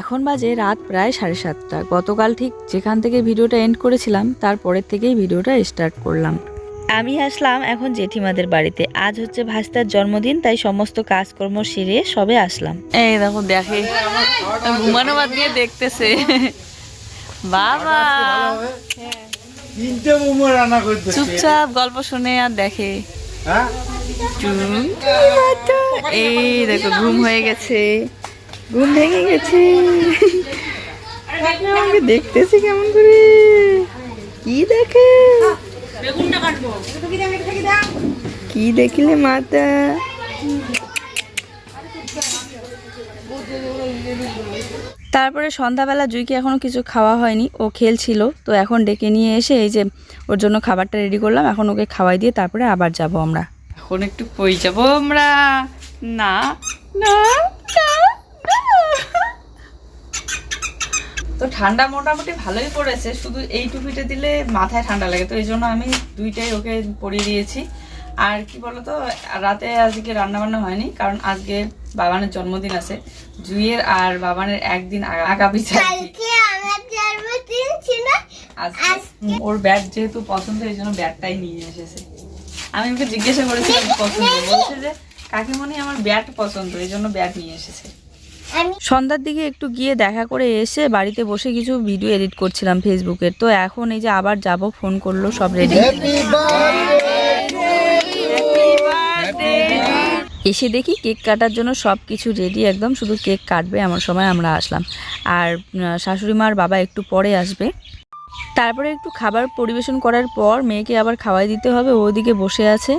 এখন বাজে রাত প্রায় সাড়ে সাতটা। গতকাল ঠিক যেখান থেকে ভিডিওটা এন্ড করেছিলাম তারপরের থেকেই ভিডিওটা স্টার্ট করলাম। আমি আসলাম এখন জেঠিমাদের বাড়িতে। আজ হচ্ছে ভাস্তার জন্মদিন তাই সমস্ত কাজকর্ম সেরে সবে আসলাম। এই দেখো দেখে। ঘুমানো বাদ দিয়ে দেখতেছে। বাবা। চুপচাপ গল্প শুনে আর দেখে। হ্যাঁ? এই দেখো ঘুম হয়ে গেছে। ঘুম ভেঙে গেছে। আমাকে দেখতেছি কেমন করে? কি দেখে? কি দেখিলে মাতা? তারপরে সন্ধ্যাবেলা জুইকে এখনও কিছু খাওয়া হয়নি। ও খেলছিল তো এখন ডেকে নিয়ে এসে এই যে ওর জন্য খাবারটা রেডি করলাম। এখন ওকে খাওয়াই দিয়ে তারপরে আবার যাব আমরা। এখন একটু কই যাব আমরা? না, না। তো ঠান্ডা মোটামুটি ভালোই পড়েছে শুধু এই টুপিটা দিলে মাথায় ঠান্ডা লাগে তো এই জন্য আমি দুইটাই ওকে পরিয়ে দিয়েছি। আর কি বলতো রাতে আজকে রান্না বান্না হয়নি কারণ আজকে বাবানের জন্মদিন আছে জুইয়ের আর বাবানের একদিন আগা- পিছা ওর ব্যাট যেহেতু পছন্দ এই জন্য ব্যাটটাই নিয়ে এসেছে। আমি ওকে জিজ্ঞাসা করেছিলাম পছন্দ? বলছে যে কাকিমণি আমার ব্যাট পছন্দ এই জন্য ব্যাট নিয়ে এসেছে। সন্ধ্যার দিকে একটু গিয়ে দেখা করে এসে বাড়িতে বসে কিছু ভিডিও এডিট করছিলাম ফেসবুকের তো এখন এই যে আবার যাব ফোন করল সব রেডি এসে দেখি কেক কাটার জন্য সব কিছু রেডি একদম শুধু কেক কাটবে এমন সময় আমরা আসলাম। আর শাশুড়ি মার বাবা একটু পরে আসবে। তারপরে একটু খাবার পরিবেশন করার পর মেয়েকে আবার খাওয়াই দিতে হবে ওদিকে বসে আছে।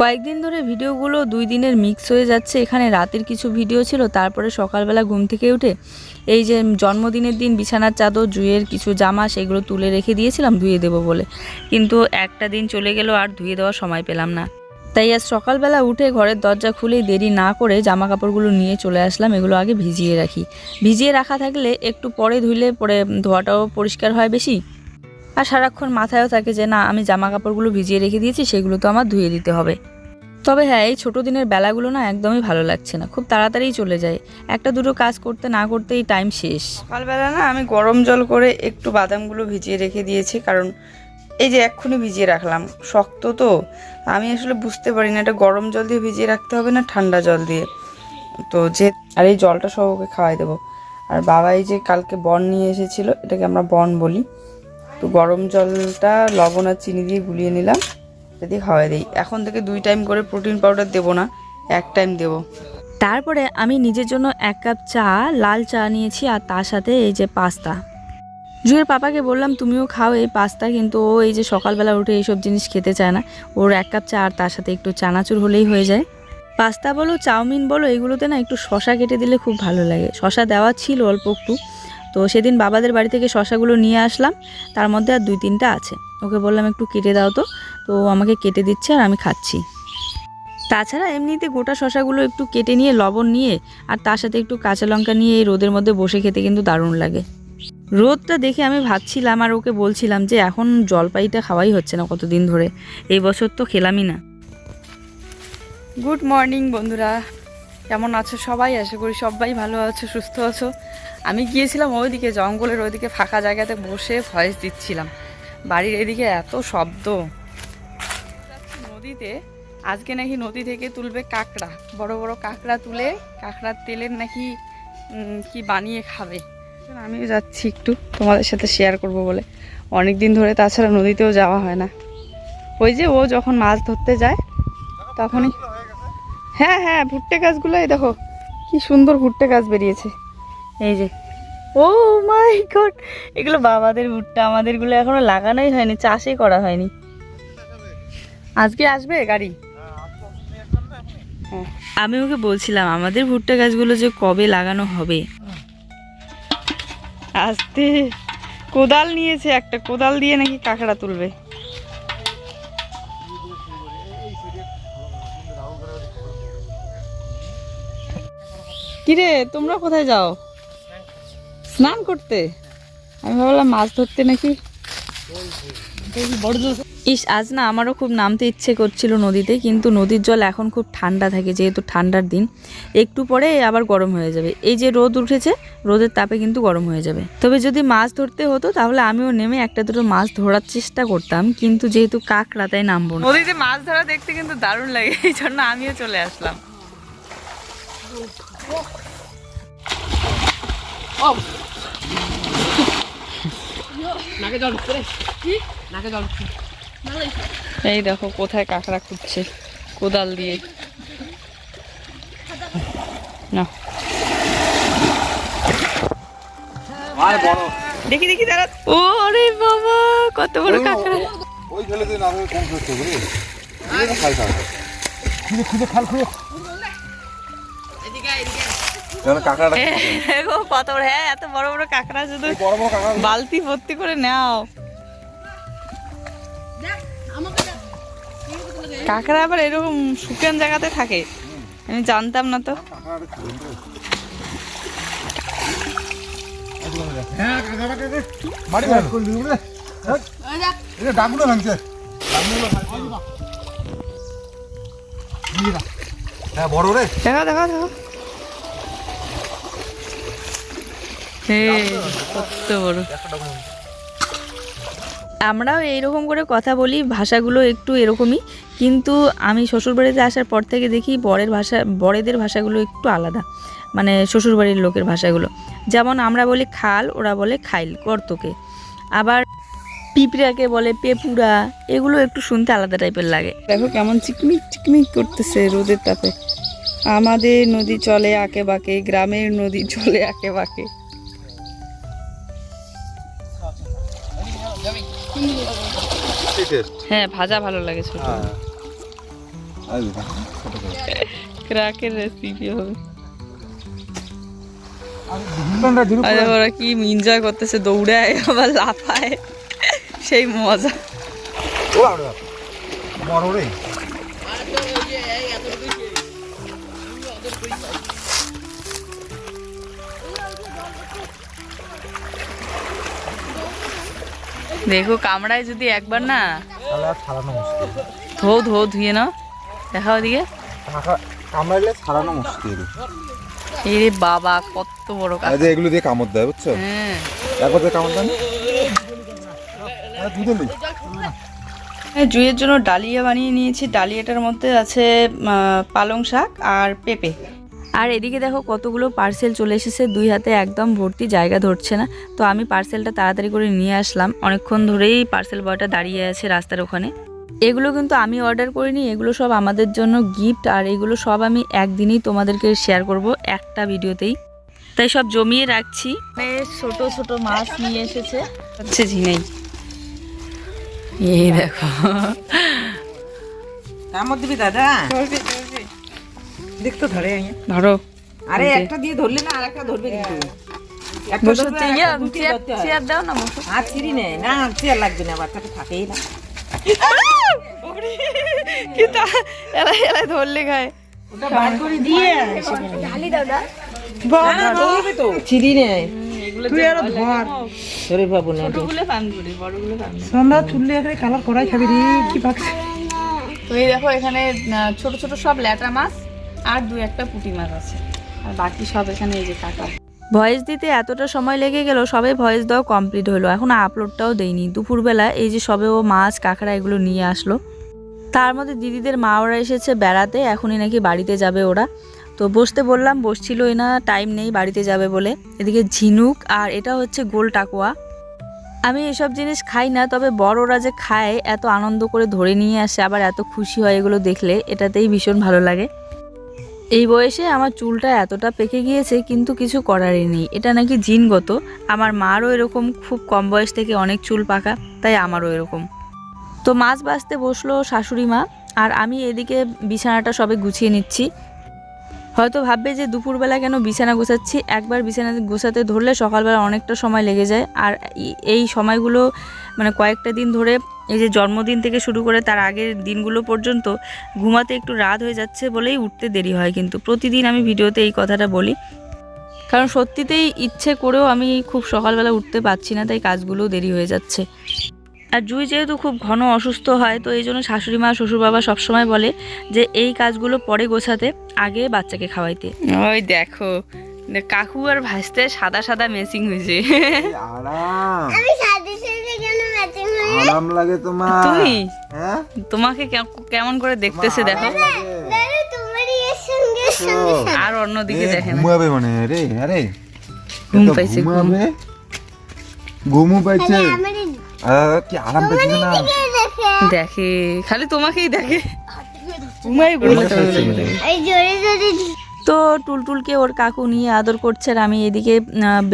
কয়েকদিন ধরে ভিডিওগুলো দুই দিনের মিক্স হয়ে যাচ্ছে। এখানে রাতের কিছু ভিডিও ছিল, তারপরে সকালবেলা ঘুম থেকে উঠে এই যে জন্মদিনের দিন বিছানার চাদর, জুয়ের কিছু জামা, সেগুলো তুলে রেখে দিয়েছিলাম, ধুয়ে দেবো বলে। কিন্তু একটা দিন চলে গেল আর ধুয়ে দেওয়ার সময় পেলাম না। তাই আজ সকালবেলা উঠে ঘরের দরজা খুলেই দেরি না করে জামা কাপড়গুলো নিয়ে চলে আসলাম, এগুলো আগে ভিজিয়ে রাখি। ভিজিয়ে রাখা থাকলে একটু পরে ধুইলে পরে ধোয়াটাও পরিষ্কার হয় বেশি। আর সারাক্ষণ মাথায়ও থাকে যে, না, আমি জামা কাপড়গুলো ভিজিয়ে রেখে দিয়েছি, সেগুলো তো আমার ধুয়ে দিতে হবে। তবে হ্যাঁ এই ছোটো দিনের বেলাগুলো না একদমই ভালো লাগছে না, খুব তাড়াতাড়ি চলে যায়। একটা দুটো কাজ করতে না করতেই টাইম শেষ। সকালবেলা না আমি গরম জল করে একটু বাদামগুলো ভিজিয়ে রেখে দিয়েছি, কারণ এই যে এক্ষুনি ভিজিয়ে রাখলাম, শক্ত তো। আমি আসলে বুঝতে পারি না, এটা গরম জল দিয়ে ভিজিয়ে রাখতে হবে না ঠান্ডা জল দিয়ে? তো যে, আর এই জলটা সব ওকে খাওয়াই দেবো। আর বাবা এই যে কালকে বন নিয়ে এসেছিল, এটাকে আমরা বন বলি। তো গরম জলটা, লবণ আর চিনি দিয়ে গুলিয়ে নিলাম যদি খাওয়াই দিই। এখন থেকে দুই টাইম করে প্রোটিন পাউডার দেবো না, এক টাইম দেবো। তারপরে আমি নিজের জন্য এক কাপ চা, লাল চা নিয়েছি আর তার সাথে এই যে পাস্তা। জুয়ের পাপাকে বললাম, তুমিও খাও এই পাস্তা, কিন্তু ও এই যে সকালবেলা উঠে এইসব জিনিস খেতে চায় না। ওর এক কাপ চা আর তার সাথে একটু চানাচুর হলেই হয়ে যায়। পাস্তা বলো, চাউমিন বলো, এগুলোতে না একটু শশা কেটে দিলে খুব ভালো লাগে। শশা দেওয়া ছিল অল্প একটু তো সেদিন বাবাদের বাড়ি থেকে শশাগুলো নিয়ে আসলাম। তার মধ্যে আর দুই তিনটা আছে। ওকে বললাম, একটু কেটে দাও তো। তো আমাকে কেটে দিচ্ছে আর আমি খাচ্ছি। তাছাড়া এমনিতে গোটা শশাগুলো একটু কেটে নিয়ে, লবণ নিয়ে আর তার সাথে একটু কাঁচা লঙ্কা নিয়ে এই রোদের মধ্যে বসে খেতে কিন্তু দারুণ লাগে। রোদটা দেখে আমি ভাবছিলাম আর ওকে বলছিলাম যে, এখন জলপাইটা খাওয়াই হচ্ছে না কতদিন ধরে। এই বছর তো খেলামই না। গুড মর্নিং বন্ধুরা। কেমন আছো সবাই? আশা করি সবাই ভালো আছো, সুস্থ আছো। আমি গিয়েছিলাম ওইদিকে, জঙ্গলের ওইদিকে ফাঁকা জায়গাতে বসে ভয়েস দিচ্ছিলাম। বাড়ির এদিকে এত শব্দ। নদীতে, আজকে নাকি নদী থেকে তুলবে কাঁকড়া। বড় বড় কাঁকড়া তুলে, কাঁকড়ার তেলের নাকি কি বানিয়ে খাবে। আমিও যাচ্ছি একটু, তোমাদের সাথে শেয়ার করব বলে। অনেক দিন ধরে তাছাড়া নদীতেও যাওয়া হয় না। ওই যে ও যখন মাছ ধরতে যায়, তখনই হ্যাঁ হ্যাঁ ভুট্টে গাছগুলোই দেখো, কি সুন্দর ভুট্টে গাছ বেরিয়েছে। এই যে। ও মাই গড এগুলো বাবাদের ভুট্টা, আমাদেরগুলো এখনও লাগানোই হয়নি, চাষই করা হয়নি। আজকে আসবে গাড়ি? হ্যাঁ। আমি ওকে বলছিলাম, আমাদের ভুট্টা গাছগুলো যে কবে লাগানো হবে। আসতে। কোদাল নিয়েছে একটা, কোদাল দিয়ে নাকি কাঁকড়া তুলবে। কিরে, তোমরা কোথায় যাও? স্নান করতে? আমি ভাবলাম মাছ ধরতে নাকি? ইস আজ না আমারও খুব নামতে ইচ্ছে করছিল নদীতে কিন্তু নদীর জল এখন খুব ঠান্ডা থাকে যেহেতু ঠান্ডার দিন। একটু পরে আবার গরম হয়ে যাবে। এই যে রোদ উঠেছে রোদের তাপে কিন্তু গরম হয়ে যাবে। তবে যদি মাছ ধরতে হতো তাহলে আমিও নেমে একটা দুটো মাছ ধরার চেষ্টা করতাম কিন্তু যেহেতু কাকড়া তাই নামবো নদীতে মাছ ধরা দেখতে কিন্তু দারুণ লাগে এই জন্য আমিও চলে আসলাম। এই দেখো কোথায় কাঁকড়া খুঁজছে কোদাল দিয়ে। না। দেখি দেখি দাঁড়া। ও আরে বাবা কত বড় কাঁকড়া। ওই ফেলে দিন আমি কম করতে খুঁজে খুঁজে খাল খুঁজে গো, কত হ্যাঁ এত বড় বড় কাঁকড়া শুধু এই বড় বড় কাঁকড়া বালতি ভর্তি করে নাও। কাঁকড়া আবার এরকম শুকান জায়গাতে থাকে। আমি জানতাম না তো। কাঁকড়াটা খুঁজে নে। কত বড়। আমরাও এইরকম করে কথা বলি ভাষাগুলো একটু এরকমই কিন্তু আমি শ্বশুরবাড়িতে আসার পর থেকে দেখি বরের ভাষা বড়েদের ভাষাগুলো একটু আলাদা মানে শ্বশুরবাড়ির লোকের ভাষাগুলো। যেমন আমরা বলি খাল ওরা বলে খাইল কর্তকে আবার পিঁপড়াকে বলে পেপুরা এগুলো একটু শুনতে আলাদা টাইপের লাগে। দেখো কেমন চিকমিক চিকমিক করতেছে রোদের তাপে। আমাদের নদী চলে আঁকে বাঁকে গ্রামের নদী চলে আঁকে বাঁকে টেস্ট হ্যাঁ ভাজা ভালো লাগে ছোট। হ্যাঁ। ক্রাকের রেসিপি হবে। আরে ওরা কি এনজয় করতেছে দৌড়ায় আবার লাফায়। সেই মজা। বড় রে। দেখো কামড়ায় যদি একবার না। ধো ধো ধুয়ে নাও। দেখাও ওদিকে কাঁকড়া কামড়াইলে ছাড়ানো মুশকিল। এই বাবা কত বড় কাজ। এগুলো দিয়ে কামড় দেয় বুঝছ? হ্যাঁ। একবার দিয়ে কামড় দেয় হ্যাঁ, জুইয়ের জন্য ডালিয়া বানিয়ে নিয়েছি। ডালিয়াটার মধ্যে আছে পালং শাক আর পেঁপে। আর এদিকে দেখো কতগুলো পার্সেল চলে এসেছে। দুই হাতে একদম ভর্তি জায়গা ধরছে না। তো আমি পার্সেলটা তাড়াতাড়ি করে নিয়ে আসলাম। অনেকক্ষণ ধরেই পার্সেল বয়টা দাঁড়িয়ে আছে রাস্তার ওখানে। এগুলো কিন্তু আমি অর্ডার করিনি এগুলো সব আমাদের জন্য গিফট আর এগুলো সব আমি একদিনই তোমাদেরকে শেয়ার করব একটা ভিডিওতেই। তাই সব জমিয়ে রাখছি। ছোট ছোট মাছ নিয়ে এসেছে। হচ্ছে ঝিনেই। এই দেখো। কামড় দাদা দেখতো ধরে। ধরো। আরে একটা দিয়ে ধরলে না আর একটা ধরবে কিন্তু। তা ধরলে তো। সন্ধ্যা চুললে কালার করাই খাবি রে কি পাকছে। তো এই দেখো এখানে ছোট ছোট সব ল্যাটা মাছ। আর দু একটা পুঁটি মাছ আছে। আর বাকি সব এখানে এই যে কাকা ভয়েস দিতে এতটা সময় লেগে গেল, সবে ভয়েস দেওয়া কমপ্লিট হলো। এখন আপলোডটাও দেইনি। দুপুরবেলা এই যে সবে ও মাছ, কাঁকড়া এগুলো নিয়ে আসলো। তার মধ্যে দিদিদের মা, ওরা এসেছে বেড়াতে। এখনই নাকি বাড়িতে যাবে ওরা। তো বসতে বললাম, বসছিলই না টাইম নেই, বাড়িতে যাবে বলে। এদিকে ঝিনুক আর এটা হচ্ছে গোল টাকুয়া। আমি এসব জিনিস খাই না, তবে বড়রা যে খায়, এত আনন্দ করে ধরে নিয়ে আসে, আবার এত খুশি হয় এগুলো দেখলে, এটাতেই ভীষণ ভালো লাগে। এই বয়সে আমার চুলটা এতটা পেকে গিয়েছে, কিন্তু কিছু করারই নেই। এটা নাকি জিনগত আমার মারও এরকম, খুব কম বয়স থেকে অনেক চুল পাকা, তাই আমারও এরকম। তো মাছ বাছতে বসল শাশুড়ি মা, আর আমি এদিকে বিছানাটা সবে গুছিয়ে নিচ্ছি। হয়তো ভাববে যে দুপুরবেলা কেন বিছানা গোছাচ্ছি? একবার বিছানা গোছাতে ধরলে সকালবেলা অনেকটা সময় লেগে যায়। আর এই সময়গুলো মানে কয়েকটা দিন ধরে এই যে জন্মদিন থেকে শুরু করে তার আগের দিনগুলো পর্যন্ত ঘুমাতে একটু রাত হয়ে যাচ্ছে বলেই উঠতে দেরি হয় কিন্তু প্রতিদিন আমি ভিডিওতে এই কথাটা বলি। কারণ সত্যিতেই ইচ্ছে করেও আমি খুব সকালবেলা উঠতে পারছি না তাই কাজগুলোও দেরি হয়ে যাচ্ছে। আর জুই যেহেতু খুব ঘন অসুস্থ হয় তো এই জন্য শাশুড়ি মা শ্বশুর বাবা সবসময় বলে যে এই কাজগুলো পরে গোছাতে আগে বাচ্চাকে খাওয়াইতে। ওই দেখো কাকু আর ভাসতে সাদা সাদা মেসিং হয়েছে। আরাম লাগে তোমার। তুমি? হ্যাঁ? তোমাকে কে- কেমন করে দেখতেছে দেখো। দাদা তোমারই এর সঙ্গে সঙ্গে আর অন্যদিকে এ, দেখে না। ঘুমাবে মানে রে আরে। ঘুম পাইছে, ঘুম। ঘুমাবে? ঘুমু পাইছে। কি আরাম পাইছে না? দেখে। দেখে খালি তোমাকেই দেখে। ঘুমাই ঘুমাতে এই জোরে জোরে তো টুলটুলকে ওর কাকু নিয়ে আদর করছে আর আমি এদিকে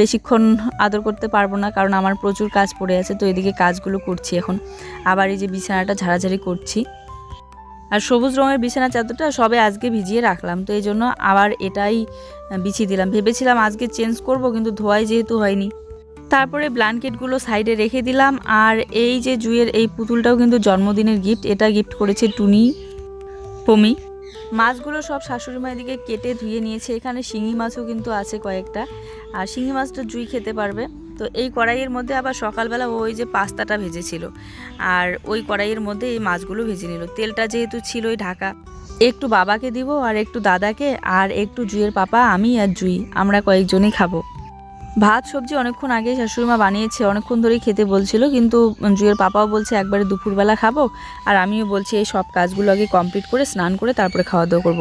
বেশিক্ষণ আদর করতে পারব না কারণ আমার প্রচুর কাজ পড়ে আছে, তো এদিকে কাজগুলো করছি এখন। আবার এই যে বিছানাটা ঝাড়াঝাড়ি করছি। আর সবুজ রঙের বিছানা চাদরটা সবে আজকে ভিজিয়ে রাখলাম, তো এই জন্য আবার এটাই বিছিয়ে দিলাম। ভেবেছিলাম আজকে চেঞ্জ করব, কিন্তু ধোয়াই যেহেতু হয়নি। তারপরে ব্ল্যাঙ্কেটগুলো সাইডে রেখে দিলাম, আর এই যে জুয়ের এই পুতুলটাও কিন্তু জন্মদিনের গিফট, এটা গিফট করেছে টুনি, পমি। মাছগুলো সব শাশুড়ি মা কেটে ধুয়ে নিয়েছে। এখানে শিঙি মাছও কিন্তু আছে কয়েকটা। আর শিঙি মাছটা জুই খেতে পারবে। তো এই কড়াইয়ের মধ্যে আবার সকালবেলা ওই যে পাস্তাটা ভেজেছিল। আর ওই কড়াইয়ের মধ্যে এই মাছগুলো ভেজে নিল। তেলটা যেহেতু ছিলই ঢাকা। একটু বাবাকে দিব আর একটু দাদাকে। আর একটু জুইয়ের পাপা, আমি আর জুই। আমরা কয়েকজনই খাব। ভাত, সবজি অনেকক্ষণ আগে শাশুড়িমা বানিয়েছে, অনেকক্ষণ ধরেই খেতে বলছিল, কিন্তু জুয়ের পাপাও বলছে, একবারে দুপুরবেলা খাব। আর আমিও বলছি, এই সব কাজগুলো আগে কমপ্লিট করে, স্নান করে তারপরে খাওয়া দাওয়া করব।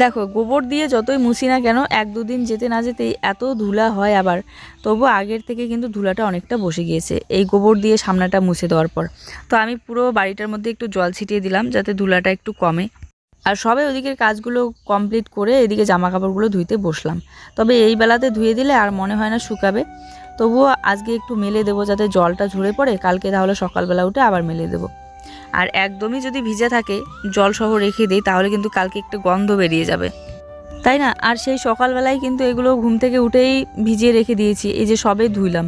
দেখো, গোবর দিয়ে যতই মুছি না কেন, এক দুদিন যেতে না যেতেই এত ধুলা হয় আবার। তবু আগের থেকে কিন্তু ধুলাটা অনেকটা বসে গিয়েছে, এই গোবর দিয়ে সামনাটা মুছে দেওয়ার পর। তো আমি পুরো বাড়িটার মধ্যে একটু জল ছিটিয়ে দিলাম, যাতে ধুলাটা একটু কমে। আর সবে ওদিকের কাজগুলো কমপ্লিট করে এদিকে জামা কাপড়গুলো ধুইতে বসলাম। তবে এই বেলাতে ধুয়ে দিলে আর মনে হয় না শুকাবে। তবুও আজকে একটু মেলে দেবো যাতে জলটা ঝরে পড়ে, কালকে তাহলে সকালবেলা উঠে আবার মেলে দেবো। আর একদমই যদি ভিজে থাকে জল সহ রেখে দিই, তাহলে কিন্তু কালকে একটু গন্ধ বেরিয়ে যাবে। তাই না? আর সেই সকালবেলায় কিন্তু এগুলো ঘুম থেকে উঠেই ভিজিয়ে রেখে দিয়েছি, এই যে সবে ধুইলাম।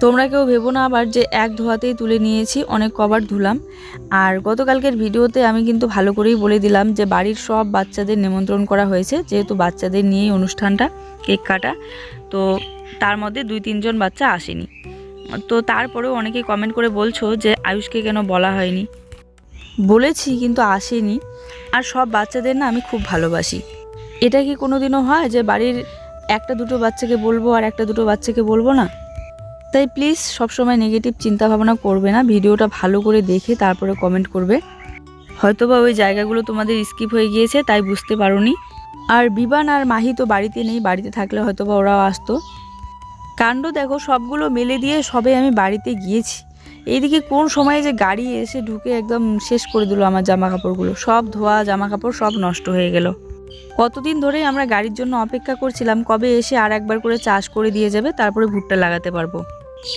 তোমরা কেউ ভেবো না, আবার যে এক ধোয়াতেই তুলে নিয়েছি, অনেক কবার ধুলাম। আর গতকালকের ভিডিওতে আমি কিন্তু ভালো করেই বলে দিলাম যে, বাড়ির সব বাচ্চাদের নিমন্ত্রণ করা হয়েছে, যেহেতু বাচ্চাদের নিয়েই অনুষ্ঠানটা, কেক কাটা। তো তার মধ্যে দুই তিনজন বাচ্চা আসেনি। তো তারপরেও অনেকেই কমেন্ট করে বলছো যে, আয়ুষকে কেন বলা হয়নি? বলেছি, কিন্তু আসেনি। আর সব বাচ্চাদের না আমি খুব ভালোবাসি। এটা কি কোনোদিনও হয় যে, বাড়ির একটা দুটো বাচ্চাকে বলব আর একটা দুটো বাচ্চাকে বলব না? তাই প্লিজ সবসময় নেগেটিভ চিন্তা ভাবনা করবে না, ভিডিওটা ভালো করে দেখে তারপরে কমেন্ট করবে। হয়তোবা ওই জায়গাগুলো তোমাদের স্কিপ হয়ে গিয়েছে, তাই বুঝতে পারোনি। আর বিবান আর মাহি তো বাড়িতে নেই, বাড়িতে থাকলে হয়তোবা ওরাও আসতো। কাণ্ড দেখো, সবগুলো মেলে দিয়ে সবে আমি বাড়িতে গিয়েছি। এইদিকে কোন সময়ে যে গাড়ি এসে ঢুকে একদম শেষ করে দিল আমার জামা কাপড়গুলো সব ধোয়া জামা কাপড় সব নষ্ট হয়ে গেল। কতদিন ধরেই আমরা গাড়ির জন্য অপেক্ষা করছিলাম, কবে এসে আর একবার করে চাষ করে দিয়ে যাবে, তারপরে ভুট্টা লাগাতে পারব।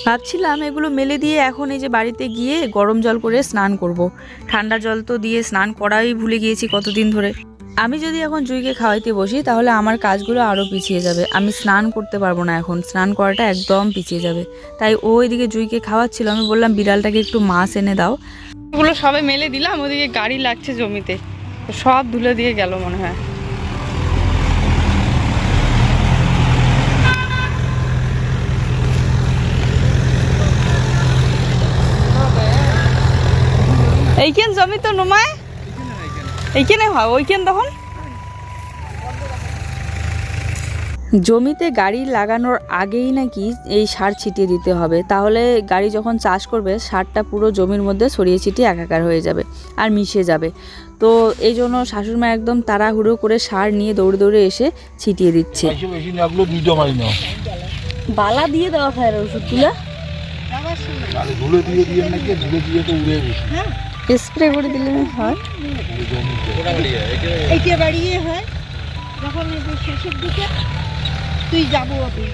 ভাবছিলাম এগুলো মেলে দিয়ে এখন এই যে বাড়িতে গিয়ে গরম জল করে স্নান করব। ঠান্ডা জল তো দিয়ে স্নান করাই ভুলে গিয়েছি কতদিন ধরে। আমি যদি এখন জুইকে খাওয়াইতে বসি, তাহলে আমার কাজগুলো আরও পিছিয়ে যাবে। আমি স্নান করতে পারব না এখন, স্নান করাটা একদম পিছিয়ে যাবে। তাই ও ওইদিকে জুইকে খাওয়াচ্ছিল, আমি বললাম, বিড়ালটাকে একটু মাছ এনে দাও। ওগুলো সবে মেলে দিলাম, ওদিকে গাড়ি লাগছে জমিতে। সব ধুলে দিয়ে গেল মনে হয়। এইখান জমি তো নুমায়? এইখানে হয় ওইখান তখন? জমিতে গাড়ি লাগানোর আগেই নাকি এই সার ছিটিয়ে দিতে হবে। তাহলে গাড়ি যখন চাষ করবে সারটা পুরো জমির মধ্যে ছড়িয়ে ছিটিয়ে একাকার হয়ে যাবে আর মিশে যাবে। তো এই জন্য শাশুড়মা একদম তাড়াহুড়ো করে সার নিয়ে দৌড়ে দৌড়ে এসে ছিটিয়ে দিচ্ছে। বালা দিয়ে দেওয়া হয় ওষুধ তুলা দিয়ে দিয়ে নাকি ধুলে দিয়ে তো উড়ে গেছে। স্প্রে করে দিলে হয়। এইটা বাড়িয়ে হয়। যখন শেষের দিকে তুই যাব আপনি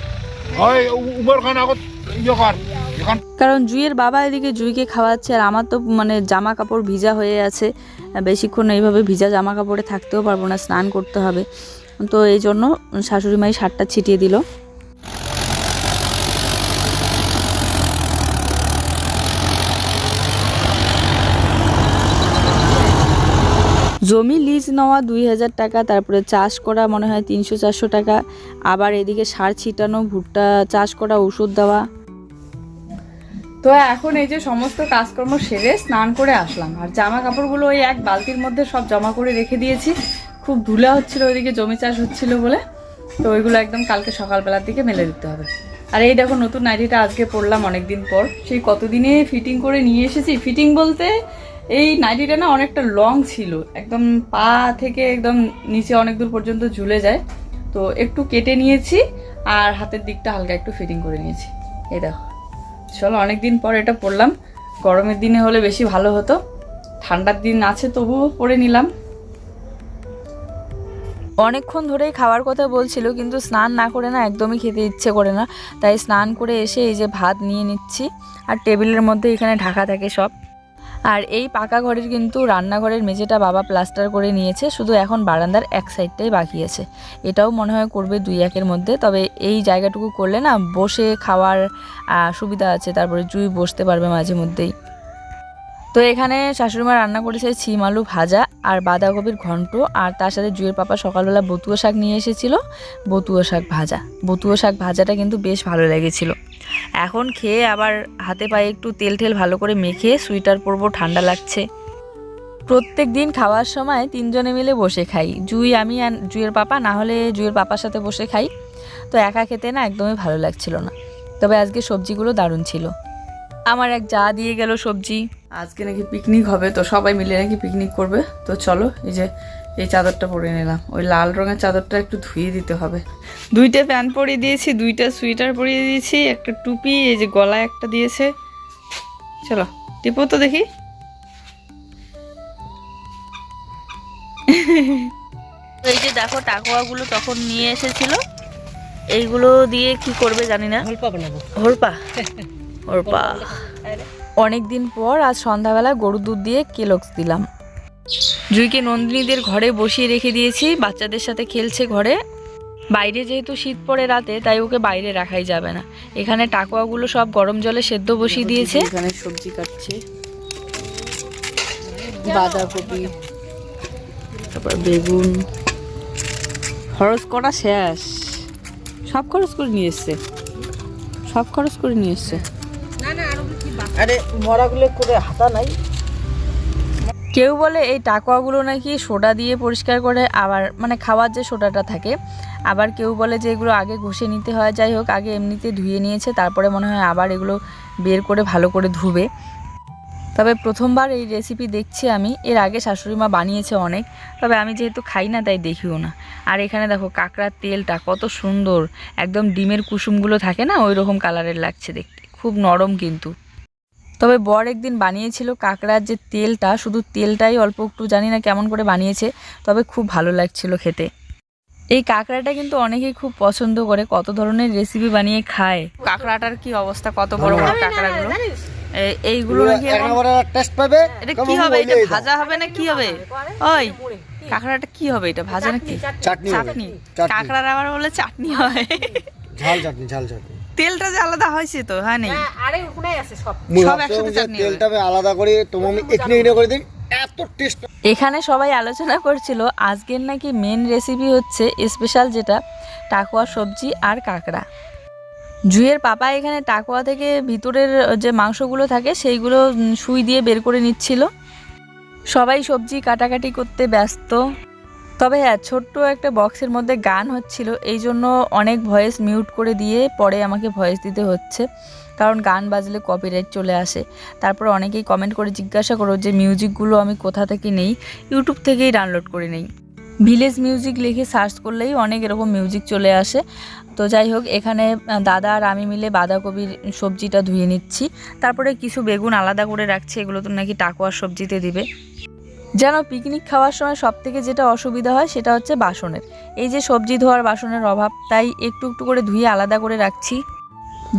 উমর খান আগত ইয়ে কর কারণ জুইয়ের বাবা এদিকে জুইকে খাওয়াচ্ছে আর আমার তো মানে জামা কাপড় ভিজা হয়ে আছে। বেশিক্ষণ এইভাবে ভিজা জামা কাপড়ে থাকতেও পারব না স্নান করতে হবে। তো এই জন্য শাশুড়ি মাই সারটা ছিটিয়ে দিল। জমি লিজ নেওয়া দুই হাজার টাকা, তারপরে চাষ করা মনে হয় তিনশো চারশো টাকা। আবার এদিকে সার ছিটানো, ভুট্টা চাষ করা, ওষুধ দেওয়া। তো এখন এই যে সমস্ত কাজকর্ম সেরে স্নান করে আসলাম। আর জামা কাপড়গুলো ওই এক বালতির মধ্যে সব জমা করে রেখে দিয়েছি। খুব ধুলা হচ্ছিল ওইদিকে, জমি চাষ হচ্ছিল বলে। তো ওইগুলো একদম কালকে সকালবেলার দিকে মেলে দিতে হবে। আর এই দেখো নতুন নাইটিটা আজকে পরলাম অনেকদিন পর। সেই কতদিনে ফিটিং করে নিয়ে এসেছি? ফিটিং বলতে এই নাইটিটা না অনেকটা লং ছিল। একদম পা থেকে একদম নিচে অনেক দূর পর্যন্ত ঝুলে যায়। তো একটু কেটে নিয়েছি আর হাতের দিকটা হালকা একটু ফিটিং করে নিয়েছি। এই দেখো। চলো অনেক দিন পর এটা পরলাম। গরমের দিনে হলে বেশি ভালো হতো। ঠান্ডার দিন আছে তবুও পরে নিলাম। অনেকক্ষণ ধরেই খাওয়ার কথা বলছিল, কিন্তু স্নান না করে না একদমই খেতে ইচ্ছে করে না। তাই স্নান করে এসে এই যে ভাত নিয়ে নিচ্ছি। আর টেবিলের মধ্যে এখানে ঢাকা থাকে সব। আর এই পাকা ঘরের কিন্তু রান্নাঘরের মেঝেটা বাবা প্লাস্টার করে নিয়েছে, শুধু এখন বারান্দার এক সাইডটাই বাকি আছে। এটাও মনে হয় করবে দুই একের মধ্যে, তবে এই জায়গাটুকু করলে না বসে খাওয়ার সুবিধা আছে, তারপরে জুই বসতে পারবে মাঝে মধ্যেই। তো এখানে শাশুড়িমা রান্না করেছে ছিম আলু ভাজা আর বাঁধাকপির ঘন্ট আর তার সাথে জুয়ের পাপা সকালবেলা বতুয়া শাক নিয়ে এসেছিল, বতুয়া শাক ভাজা। বতুয়া শাক ভাজাটা কিন্তু বেশ ভালো লেগেছিল। এখন খেয়ে আবার হাতে পায়ে একটু তেল টেল ভালো করে মেখে সুইটার পরবো, ঠান্ডা লাগছে। প্রত্যেক দিন খাওয়ার সময় তিনজনে মিলে বসে খাই। জুই, আমি আর জুয়ের পাপা, না হলে জুয়ের পাপার সাথে বসে খাই। তো একা খেতে না একদমই ভালো লাগছিল না। তবে আজকে সবজিগুলো দারুণ ছিল। আমার এক যা দিয়ে গেল সবজি। আজকে নাকি পিকনিক হবে, তো সবাই মিলে নাকি পিকনিক করবে। তো চলো, এই যে এই চাদরটা পরে নিলাম। ওই লাল রঙের চাদরটা একটু ধুয়ে দিতে হবে। দুইটা প্যান্ট পরিয়ে দিয়েছি দুইটা সোয়েটার পরিয়ে দিয়েছি একটা টুপি এই যে গলায় একটা দিয়েছে। চলো টিপো তো দেখি। এই যে দেখো টাকোয়াগুলো তখন নিয়ে এসেছিল। এইগুলো দিয়ে কি করবে জানি না। বানাবো। হোরপা হোরপা অনেক দিন পর আজ সন্ধ্যাবেলা গরুর দুধ দিয়ে কেলক্স দিলাম। জুইকে নন্দিনীদের ঘরে বসিয়ে রেখে দিয়েছি বাচ্চাদের সাথে খেলছে ঘরে। বাইরে যেহেতু শীত পড়ে রাতে তাই ওকে বাইরে রাখাই যাবে না। এখানে টাকুয়াগুলো সব গরম জলে সেদ্ধ বসিয়ে দিয়েছে। এখানে সবজি কাটছে। বাঁধাকপি তারপর বেগুন। খরচ করা শেষ। সব খরচ করে নিয়ে এসছে। সব খরচ করে নিয়ে এসছে। আরে মরাগুলো করে হাতা নাই। কেউ বলে এই টাকুয়াগুলো নাকি সোডা দিয়ে পরিষ্কার করে আবার মানে খাওয়ার যে সোডাটা থাকে, আবার কেউ বলে যে এগুলো আগে ঘষে নিতে হয়, যাই হোক, আগে এমনিতে ধুয়ে নিয়েছে, তারপরে মনে হয় আবার এগুলো বের করে ভালো করে ধুবে। তবে প্রথমবার এই রেসিপি দেখছি আমি, এর আগে শাশুড়ি মা বানিয়েছে অনেক, তবে আমি যেহেতু খাই না, তাই দেখিও না। আর এখানে দেখো কাঁকড়ার তেলটা কত সুন্দর, একদম ডিমের কুসুমগুলো থাকে না ওই রকম কালারের লাগছে দেখতে, খুব নরম কিন্তু। তবে বর একদিন বানিয়েছিল কাঁকড়ার যে তেলটা শুধু তেলটাই অল্প একটু জানি না কেমন করে বানিয়েছে তবে খুব ভালো লাগছিল খেতে। এই কাঁকড়াটা কিন্তু অনেকেই খুব পছন্দ করে কত ধরনের রেসিপি বানিয়ে খায়। কাঁকড়াটার কি অবস্থা? কত বড় বড় কাঁকড়াগুলো? এইগুলো নাকি টেস্ট পাবে এটা কি হবে? এটা ভাজা হবে না কি হবে? ওই কাঁকড়াটা কি হবে এটা? ভাজা নাকি? চাটনি। চাটনি। চাটনি। কাঁকড়ার আবার বলে চাটনি হয়। ঝাল চাটনি ঝাল চাটনি। তেলটা যে আলাদা হয়েছে তো হ্যাঁ নেই? আরে ওখানে আছে সব। সব একসাথে চাটনি তেলটা আলাদা করে তোমার আমি এখানে এনে করে দিন এত টেস্ট এখানে সবাই আলোচনা করছিল আজকের নাকি মেন রেসিপি হচ্ছে স্পেশাল যেটা টাকুয়া সবজি আর কাঁকড়া। জুয়ের পাপা এখানে টাকুয়া থেকে ভিতরের যে মাংসগুলো থাকে সেইগুলো সুই দিয়ে বের করে নিচ্ছিল। সবাই সবজি কাটাকাটি করতে ব্যস্ত। তবে হ্যাঁ ছোট্ট একটা বক্সের মধ্যে গান হচ্ছিল, এই জন্য অনেক ভয়েস মিউট করে দিয়ে পরে আমাকে ভয়েস দিতে হচ্ছে। কারণ গান বাজলে কপিরাইট চলে আসে। তারপর অনেকেই কমেন্ট করে জিজ্ঞাসা করো যে মিউজিকগুলো আমি কোথা থেকে নেই? ইউটিউব থেকেই ডাউনলোড করে নেই। ভিলেজ মিউজিক লিখে সার্চ করলেই অনেক এরকম মিউজিক চলে আসে। তো যাই হোক, এখানে দাদা আর আমি মিলে বাঁধাকপির সবজিটা ধুয়ে নিচ্ছি। তারপরে কিছু বেগুন আলাদা করে রাখছি, এগুলো তো নাকি টাকুয়ার সবজিতে দিবে। যেন পিকনিক খাওয়ার সময় সব থেকে যেটা অসুবিধা হয় সেটা হচ্ছে বাসনের। এই যে সবজি ধোয়ার বাসনের অভাব, তাই একটু একটু করে ধুয়ে আলাদা করে রাখছি।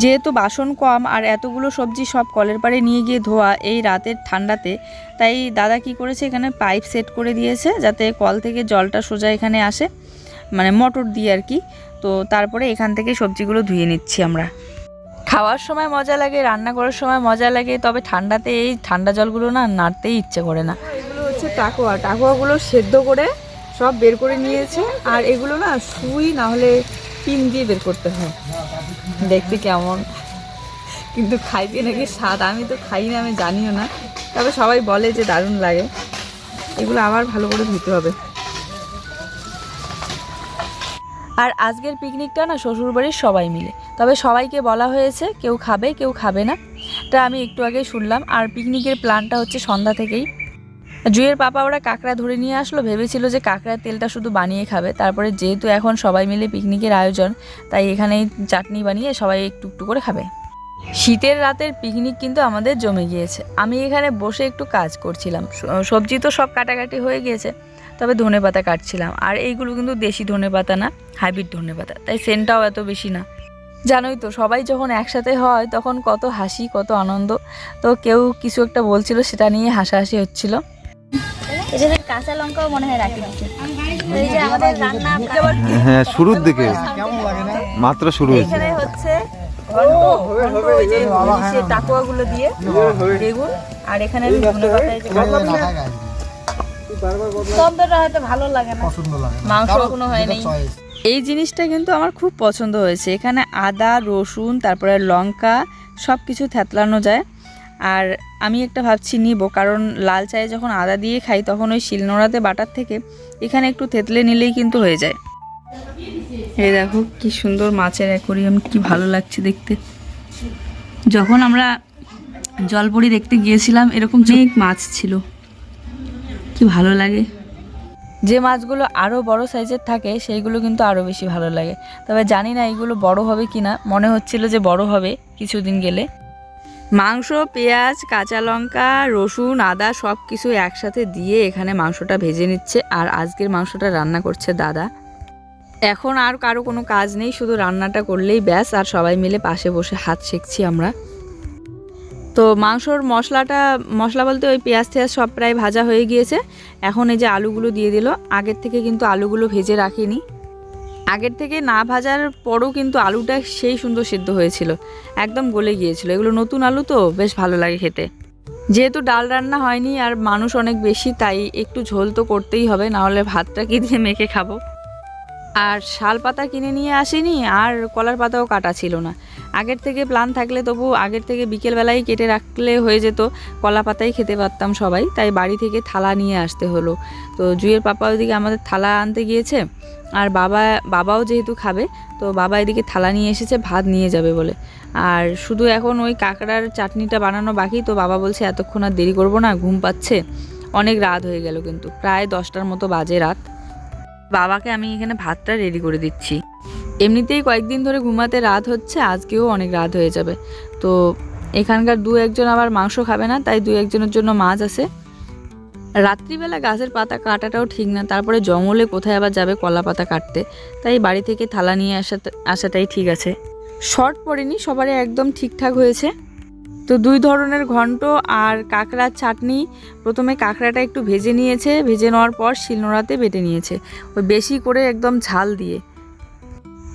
যেহেতু বাসন কম আর এতগুলো সবজি সব কলের পাড়ে নিয়ে গিয়ে ধোয়া এই রাতের ঠান্ডাতে, তাই দাদা কি করেছে এখানে পাইপ সেট করে দিয়েছে যাতে কল থেকে জলটা সোজা এখানে আসে মানে মোটর দিয়ে আর কি। তো তারপরে এখান থেকে সবজিগুলো ধুয়ে নিচ্ছি আমরা। খাওয়ার সময় মজা লাগে, রান্না করার সময় মজা লাগে, তবে ঠান্ডাতে এই ঠান্ডা জলগুলো না নাড়তেই ইচ্ছে করে না। হচ্ছে টাকোয়া। টাকোয়াগুলো সেদ্ধ করে সব বের করে নিয়েছে। আর এগুলো না সুই না হলে পিন দিয়ে বের করতে হয়। দেখতে কেমন। কিন্তু খাইতে নাকি স্বাদ। আমি তো খাই না, আমি জানিও না। তবে সবাই বলে যে দারুণ লাগে। এগুলো আবার ভালো করে ধুতে হবে। আর আজকের পিকনিকটা না শ্বশুরবাড়ির সবাই মিলে। তবে সবাইকে বলা হয়েছে, কেউ খাবে কেউ খাবে না। তা আমি একটু আগে শুনলাম। আর পিকনিকের প্ল্যানটা হচ্ছে সন্ধ্যা থেকেই। জুয়ের পাপা ওরা কাঁকড়া ধরে নিয়ে আসলো, ভেবেছিল যে কাঁকড়ার তেলটা শুধু বানিয়ে খাবে। তারপরে যেহেতু এখন সবাই মিলে পিকনিকের আয়োজন, তাই এখানেই চাটনি বানিয়ে সবাই একটু একটু করে খাবে। শীতের রাতের পিকনিক কিন্তু আমাদের জমে গিয়েছে। আমি এখানে বসে একটু কাজ করছিলাম। সবজি তো সব কাটাকাটি হয়ে গিয়েছে, তবে ধনে পাতা কাটছিলাম। আর এইগুলো কিন্তু দেশি ধনে পাতা না, হাইব্রিড ধনে পাতা, তাই সেন্টটাও এত বেশি না। জানোই তো, সবাই যখন একসাথে হয়, তখন কত হাসি, কত আনন্দ। তো কেউ কিছু একটা বলছিল, সেটা নিয়ে হাসাহাসি হচ্ছিল। এখানে কাঁচা লঙ্কাও মনে হয় রাখি এই যে আমাদের রান্না হ্যাঁ শুরুর দিকে। মাত্র শুরু হয়েছে। এখানে হচ্ছে টাকুয়াগুলো দিয়ে বেগুন আর এখানে আমি ধনে পাতা এই হয়তো ভালো লাগে না। পছন্দ লাগে না। মাংস এখনও হয়নি। এই জিনিসটা কিন্তু আমার খুব পছন্দ হয়েছে। এখানে আদা রসুন তারপরে লঙ্কা সব কিছু থেতলানো যায়। আর আমি একটা ভাবছি নিব, কারণ লাল চায়ে যখন আদা দিয়ে খাই তখন ওই শিলনোড়াতে বাটার থেকে এখানে একটু থেতলে নিলেই কিন্তু হয়ে যায়। এই দেখো কি সুন্দর মাছের অ্যাকোরিয়াম, কি ভালো লাগছে দেখতে। যখন আমরা জলপরি দেখতে গিয়েছিলাম, এরকম অনেক মাছ ছিল। কি ভালো লাগে। যে মাছগুলো আরও বড় সাইজের থাকে, সেইগুলো কিন্তু আরও বেশি ভালো লাগে। তবে জানি না এইগুলো বড় হবে কি না মনে হচ্ছিল যে বড় হবে কিছুদিন গেলে। মাংস, পেঁয়াজ, কাঁচা লঙ্কা, রসুন, আদা সব কিছু একসাথে দিয়ে এখানে মাংসটা ভেজে নিচ্ছে। আর আজকের মাংসটা রান্না করছে দাদা। এখন আর কারও কোনো কাজ নেই, শুধু রান্নাটা করলেই ব্যাস। আর সবাই মিলে পাশে বসে হাত শেখছি আমরা। তো মাংসর মশলাটা, মশলা বলতে ওই পেঁয়াজ টেয়াজ সব প্রায় ভাজা হয়ে গিয়েছে। এখন এই যে আলুগুলো দিয়ে দিল, আগের থেকে কিন্তু আলুগুলো ভেজে রাখিনি। আগের থেকে না ভাজার পরও কিন্তু আলুটা সেই সুন্দর সিদ্ধ হয়েছিল। একদম গলে গিয়েছিল। এগুলো নতুন আলু তো, বেশ ভালো লাগে খেতে। যেহেতু ডাল রান্না হয়নি আর মানুষ অনেক বেশি, তাই একটু ঝোল তো করতেই হবে, নাহলে ভাতটা কি দিয়ে মেখে খাব? আর শাল পাতা কিনে নিয়ে আসিনি, আর কলার পাতাও কাটা ছিল না। আগের থেকে প্ল্যান থাকলে তবু আগের থেকে বিকেলবেলায় কেটে রাখলে হয়ে যেত, কলা পাতাই খেতে পারতাম সবাই, তাই বাড়ি থেকে থালা নিয়ে আসতে হলো। তো জুয়ের পাপা ওইদিকে আমাদের থালা আনতে গিয়েছে, আর বাবা, বাবাও যেহেতু খাবে, তো বাবা এদিকে থালা নিয়ে এসেছে, ভাত নিয়ে যাবে বলে। আর শুধু এখন ওই কাঁকড়ার চাটনিটা বানানো বাকি, তো বাবা বলছে এতক্ষণ আর দেরি করব না, ঘুম পাচ্ছে। অনেক রাত হয়ে গেল কিন্তু, প্রায় দশটার মতো বাজে রাত। বাবাকে আমি এখানে ভাতটা রেডি করে দিচ্ছি। এমনিতেই কয়েকদিন ধরে ঘুমাতে রাত হচ্ছে, আজকেও অনেক রাত হয়ে যাবে। তো এখানকার দু একজন আবার মাংস খাবে না, তাই দু একজনের জন্য মাছ আছে। রাত্রিবেলা গাছের পাতা কাটাটাও ঠিক না, তারপরে জঙ্গলে কোথায় আবার যাবে কলা পাতা কাটতে, তাই বাড়ি থেকে থালা নিয়ে আসা আসাটাই ঠিক আছে। শর্ট পড়েনি, সবারই একদম ঠিকঠাক হয়েছে। তো দুই ধরনের ঘন্ট আর কাঁকড়ার চাটনি। প্রথমে কাঁকড়াটা একটু ভেজে নিয়েছে। ভেজে নেওয়ার পর শিলনোড়াতে বেটে নিয়েছে। ওই বেশি করে একদম ঝাল দিয়ে।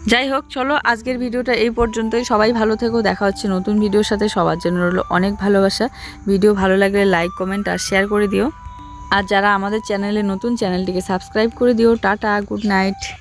যাই হোক, চলো আজকের ভিডিওটা এই পর্যন্তই। সবাই ভালো থেকো। দেখা হচ্ছে নতুন ভিডিওর সাথে। সবার জন্য রইল অনেক ভালোবাসা। ভিডিও ভালো লাগলে লাইক, কমেন্ট আর শেয়ার করে দিও। আর যারা আমাদের চ্যানেলে নতুন, চ্যানেলটিকে সাবস্ক্রাইব করে দিও। Tata, good night.